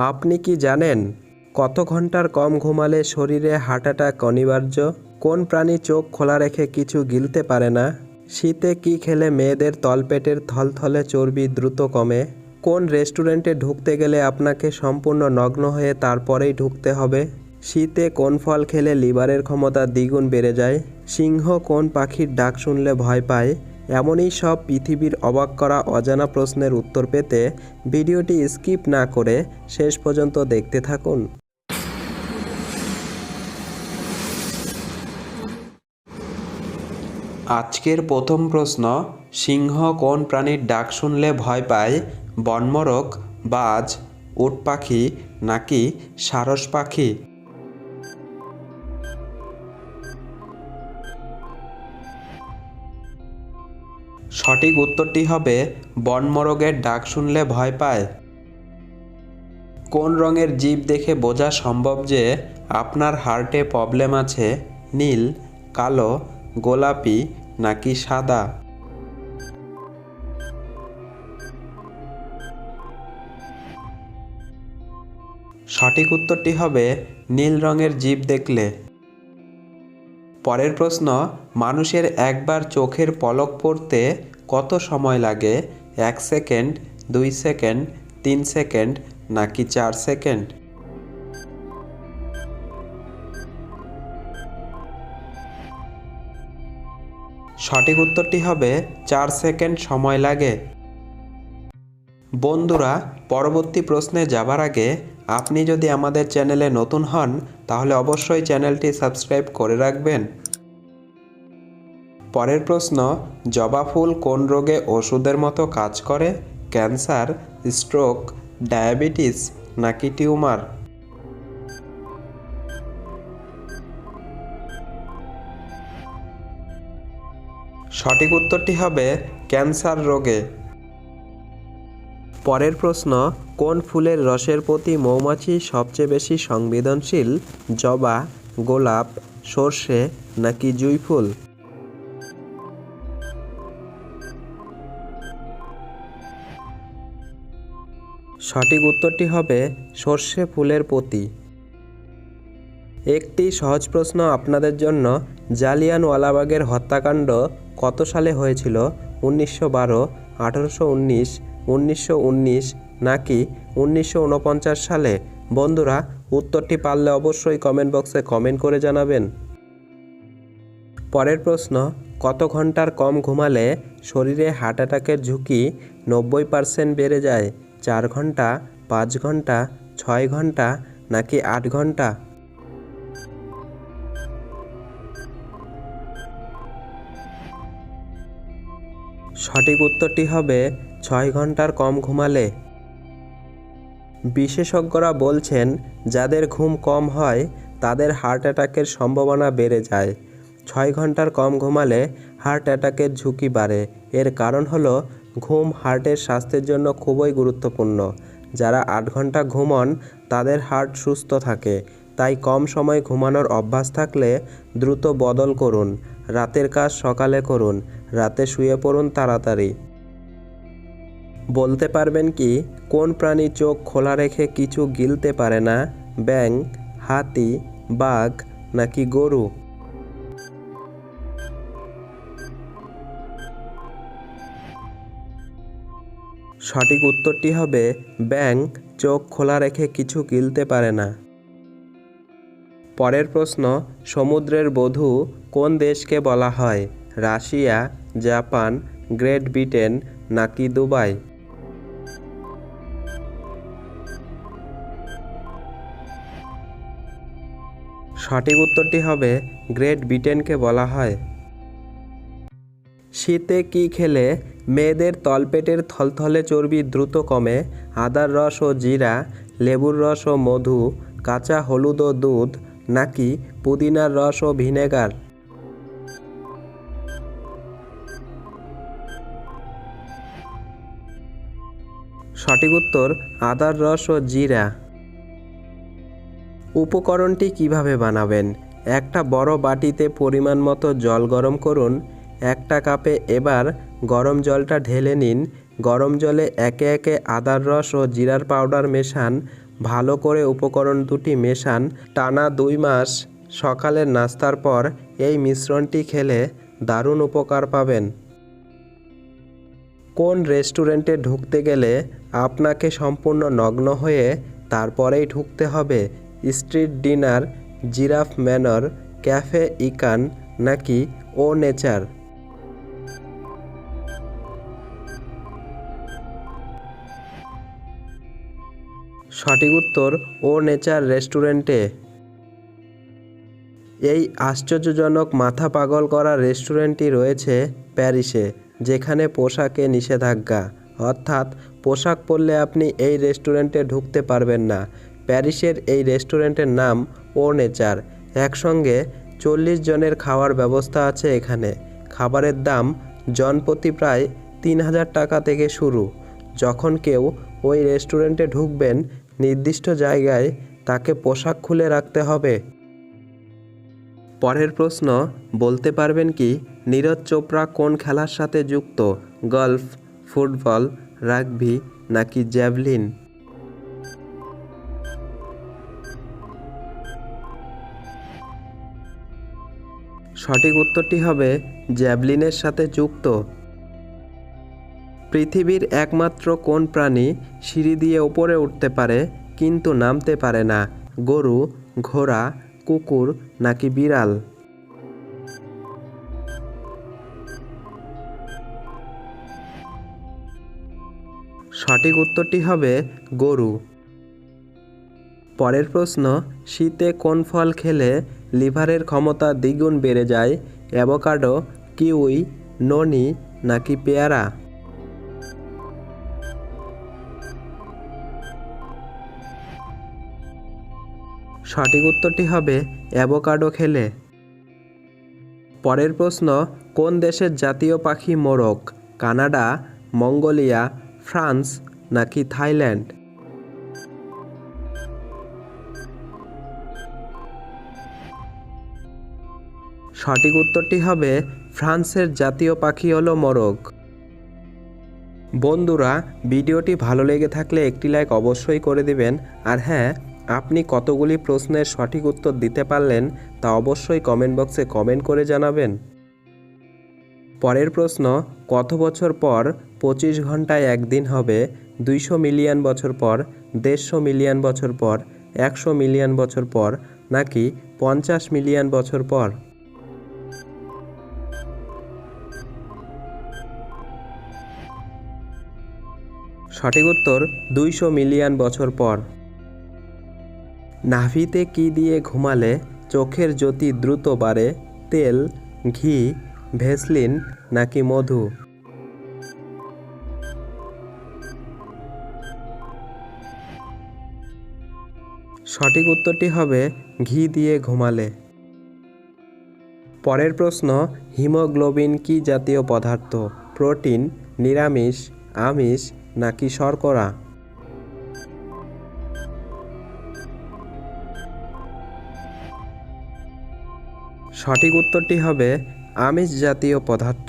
আপনি কি জানেন কত ঘণ্টার কম ঘুমালে শরীরে হার্ট অ্যাটাক অনিবার্য? কোন প্রাণী চোখ খোলা রেখে কিছু গিলতে পারে না? শীতে কি খেলে মেয়েদের তলপেটের থলথলে চর্বি দ্রুত কমে? কোন রেস্টুরেন্টে ঢুকতে গেলে আপনাকে সম্পূর্ণ নগ্ন হয়ে তারপরেই ঢুকতে হবে? শীতে কোন ফল খেলে লিভারের ক্ষমতা দ্বিগুণ বেড়ে যায়? সিংহ কোন পাখির ডাক শুনলে ভয় পায়? এমনই সব পৃথিবীর অবাক করা অজানা প্রশ্নের উত্তর পেতে ভিডিওটি স্কিপ না করে শেষ পর্যন্ত দেখতে থাকুন। আজকের প্রথম প্রশ্ন, সিংহ কোন প্রাণীর ডাক শুনলে ভয় পায়? বনমরক, বাজ, উট পাখি নাকি সারস পাখি? সঠিক উত্তরটি হবে বনমরগের ডাক শুনলে ভয় পায়। কোন রঙের জীব দেখে বোঝা সম্ভব যে আপনার হার্টে প্রবলেম আছে, নীল, কালো, গোলাপি নাকি সাদা? সঠিক উত্তরটি হবে, নীল রঙের জীব দেখলে। পরের প্রশ্ন, মানুষের একবার চোখের পলক পড়তে কত সময় লাগে? এক সেকেন্ড, দুই সেকেন্ড, তিন সেকেন্ড, নাকি চার সেকেন্ড? সঠিক উত্তরটি হবে, চার সেকেন্ড সময় লাগে। বন্ধুরা, পরবর্তী প্রশ্নে যাবার আগে আপনি যদি আমাদের চ্যানেলে নতুন হন, তাহলে অবশ্যই চ্যানেলটি সাবস্ক্রাইব করে রাখবেন। পরের প্রশ্ন, জবা ফুল কোন রোগে ওষুধের মতো কাজ করে? ক্যান্সার, স্ট্রোক, ডায়াবেটিস নাকি টিউমার? সঠিক উত্তরটি হবে ক্যান্সার রোগে। পরের প্রশ্ন কোন ফুলের রসের প্রতি মৌমাছি সবচেয়ে বেশি সংবেদনশীল? জবা, গোলাপ, সর্ষে নাকি জুঁই ফুল? সঠিক উত্তরটি হবে সর্ষে ফুলের প্রতি। একটি সহজ প্রশ্ন আপনাদের জন্য। জালিয়ানওয়ালাবাগের হত্যাকাণ্ড কত সালে হয়েছিল? উনিশশো বারো, আঠারোশো উনিশ, উনিশশো উনিশ নাকি উনিশশো উনপঞ্চাশ সালে? বন্ধুরা, উত্তরটি পারলে অবশ্যই কমেন্ট বক্সে কমেন্ট করে জানাবেন। পরের প্রশ্ন, কত ঘণ্টার কম ঘুমালে শরীরে হার্ট অ্যাটাকের ঝুঁকি নব্বই পার্সেন্ট বেড়ে যায়? চার ঘণ্টা, পাঁচ ঘণ্টা, ছয় ঘণ্টা, নাকি আট ঘণ্টা? সঠিক উত্তরটি হবে, ছয় ঘণ্টার কম ঘুমালে। বিশেষজ্ঞরা বলছেন, যাদের ঘুম কম হয়, তাদের হার্ট অ্যাটাকের সম্ভাবনা বেড়ে যায়। ছয় ঘণ্টার কম ঘুমালে হার্ট অ্যাটাকের ঝুঁকি বাড়ে। এর কারণ হলো, ঘুম হার্টের স্বাস্থ্যের জন্য খুবই গুরুত্বপূর্ণ। যারা আট ঘণ্টা ঘুমন, তাদের হার্ট সুস্থ থাকে। তাই কম সময় ঘুমানোর অভ্যাস থাকলে দ্রুত বদল করুন। রাতের কাজ সকালে করুন। রাতে শুয়ে পড়ুন তাড়াতাড়ি। বলতে পারবেন কি, কোন প্রাণী চোখ খোলা রেখে কিছু গিলতে পারে না ব্যাং হাতি, বাঘ নাকি গরু? সঠিক উত্তরটি হবে ব্যাং চোখ খোলা রেখে কিছু গিলতে পারে না। পরের প্রশ্ন, সমুদ্রের বধূ কোন দেশকে বলা হয়, রাশিয়া, জাপান, গ্রেট ব্রিটেন নাকি দুবাই? সঠিক উত্তরটি হবে গ্রেট ব্রিটেনকে বলা হয়। শীতে কি খেলে মেয়েদের তলপেটের থলথলে চর্বি দ্রুত কমে? আদার রস ও জিরা, লেবুর রস ও মধু, কাঁচা হলুদ ও দুধ, নাকি পুদিনার রস ও ভিনেগার? সঠিক উত্তর, আদার রস ও জিরা। উপকরণটি কীভাবে বানাবেন? একটা বড় বাটিতে পরিমাণ মতো জল গরম করুন, একটা কাপে এবার গরম জলটা ঢেলে নিন। গরম জলে একে একে আদার রস ও জিরার পাউডার মেশান, ভালো করে উপকরণ দুটি মেশান। টানা দুই মাস, সকালের নাস্তার পর এই মিশ্রণটি খেলে দারুণ উপকার পাবেন। কোন রেস্টুরেন্টে ঢুকতে গেলে আপনাকে সম্পূর্ণ নগ্ন হয়ে তারপরেই ঢুকতে হবে street dinner, giraffe manor, cafe ইকান নাকি ও নেচার? সঠিক উত্তর, ও নেচার রেস্টুরেন্টে। এই আশ্চর্যজনক মাথা পাগল করা রেস্টুরেন্টটি রয়েছে প্যারিসে, যেখানে পোশাকে নিষেধাজ্ঞা। অর্থাৎ, পোশাক পরলে আপনি এই রেস্টুরেন্টে ঢুকতে পারবেন না। প্যারিসের এই রেস্টুরেন্টের নাম ও নেচার একসঙ্গে চল্লিশ জনের খাওয়ার ব্যবস্থা আছে এখানে। খাবারের দাম জনপ্রতি প্রায় তিন হাজার টাকা থেকে শুরু। যখন কেউ ওই রেস্টুরেন্টে ঢুকবেন, নির্দিষ্ট জায়গায় তাকে পোশাক খুলে রাখতে হবে। পরের প্রশ্ন, বলতে পারবেন কি, নীরজ চোপড়া কোন খেলার সাথে যুক্ত? গলফ, ফুটবল, রাগবি নাকি জ্যাভলিন? সঠিক উত্তরটি হবে জ্যাভলিনের সাথে যুক্ত। পৃথিবীর একমাত্র কোন প্রাণী সিঁড়ি দিয়ে ওপরে উঠতে পারে কিন্তু নামতে পারে না, গরু, ঘোড়া, কুকুর নাকি বিড়াল? সঠিক উত্তরটি হবে গরু। পরের প্রশ্ন, শীতে কোন ফল খেলে লিভারের ক্ষমতা দ্বিগুণ বেড়ে যায়, অ্যাভোকাডো, কিউই, ননি নাকি পেয়ারা? সঠিক উত্তরটি হবে অ্যাভোকাডো খেলে। পরের প্রশ্ন, কোন দেশের জাতীয় পাখি মোরগ, কানাডা, মঙ্গোলিয়া, ফ্রান্স নাকি থাইল্যান্ড? সঠিক উত্তরটি হবে, ফ্রান্সের জাতীয় পাখি হলো মোরগ। বন্ধুরা, ভিডিওটি ভালো লেগে থাকলে একটি লাইক অবশ্যই করে দিবেন। আর হ্যাঁ আপনি কতগুলি প্রশ্নের সঠিক উত্তর দিতে পারলেন তা অবশ্যই কমেন্ট বক্সে কমেন্ট করে জানাবেন। পরের প্রশ্ন, কত বছর পর পঁচিশ ঘন্টায় একদিন হবে? দুইশো মিলিয়ন বছর পর, দেড়শো মিলিয়ন বছর পর, একশো মিলিয়ন বছর পর, নাকি পঞ্চাশ মিলিয়ন বছর পর? সঠিক উত্তর দুইশো মিলিয়ন বছর পর। নাভিতে কি দিয়ে ঘুমালে চোখের জ্যোতি দ্রুত বাড়ে, তেল, ঘি, ভেসলিন নাকি মধু? সঠিক উত্তরটি হবে ঘি দিয়ে ঘুমালে। পরের প্রশ্ন, হিমোগ্লোবিন কি জাতীয় পদার্থ? প্রোটিন, নিরামিষ, আমিষ নাকি শর্করা? সঠিক উত্তরটি হবে আমিষ জাতীয় পদার্থ।